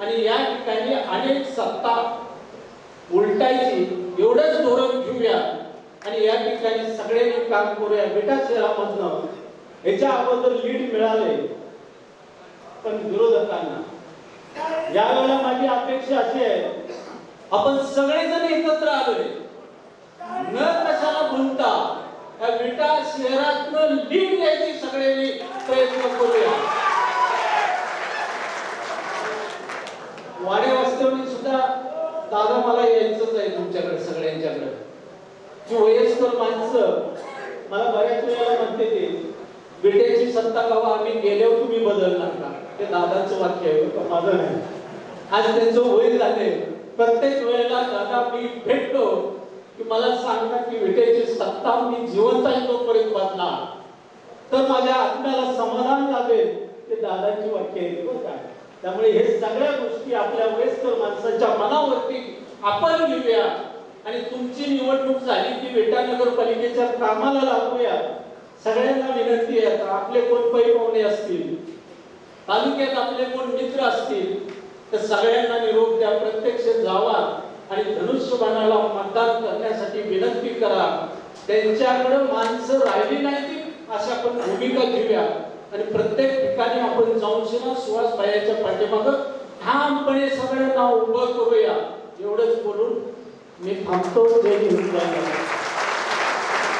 आणि या ठिकाणी अनेक सत्ता उलटायची एवढंच धोरण घेऊया. आणि या ठिकाणी सगळ्यांनी काम करूया. बेटा शहरामधनं ह्याच्या अगोदर लीड मिळाले पण विरोधकांना. यावेळेला माझी अपेक्षा अशी आहे आपण सगळेजण एकत्र आलोय. न कशाला म्हणता या विटा शहरातनं लीड घ्यायची सगळ्यांनी प्रयत्न करूया. वाडे वास्तवनी सुद्धा दादा मला यायचंच आहे तुमच्याकडे सगळ्यांच्याकडे. जी वयस्कर माणसं मला बऱ्याच वेळेला म्हणते ते विट्याची सत्ता कवा आम्ही गेल्यावर तुम्ही बदलणार का? ते दादाचं वाक्य आहे बरं माझं नाही. आज त्यांचं वय झाले प्रत्येक वेळेला दादा मी भेटतो की मला सांगतात की विटेची सत्ता मी जिवंत आहे तोपर्यंत बदला तर माझ्या आत्म्याला समाधान लाभेल ते दादांची वाक्य आहेत बरं त्यामुळे हे सगळ्या गोष्टी आपल्या वयस्कर माणसाच्या मनावरती आपण घेऊया आणि तुमची निवडणूक झाली की बेटा नगरपालिकेच्या कामाला लागूया. सगळ्यांना विनंती आहे आता आपले कोण पै पाहुणे असतील? तालुक्यात आपले कोण मित्र असतील? तर सगळ्यांना निरोप द्या प्रत्यक्ष जावा आणि धनुष्यबाणाला मतदान करण्यासाठी विनंती करा. त्यांच्याकडे माणसं राहिली नाही अशा आपण भूमिका घेऊया. आणि प्रत्येक ठिकाणी आपण जाऊन शिना सुहास भायाच्या पाठीमाग ठामपणे सगळ्यांना उभं करूया. एवढंच बोलून मी थांबतो. जय हिंद.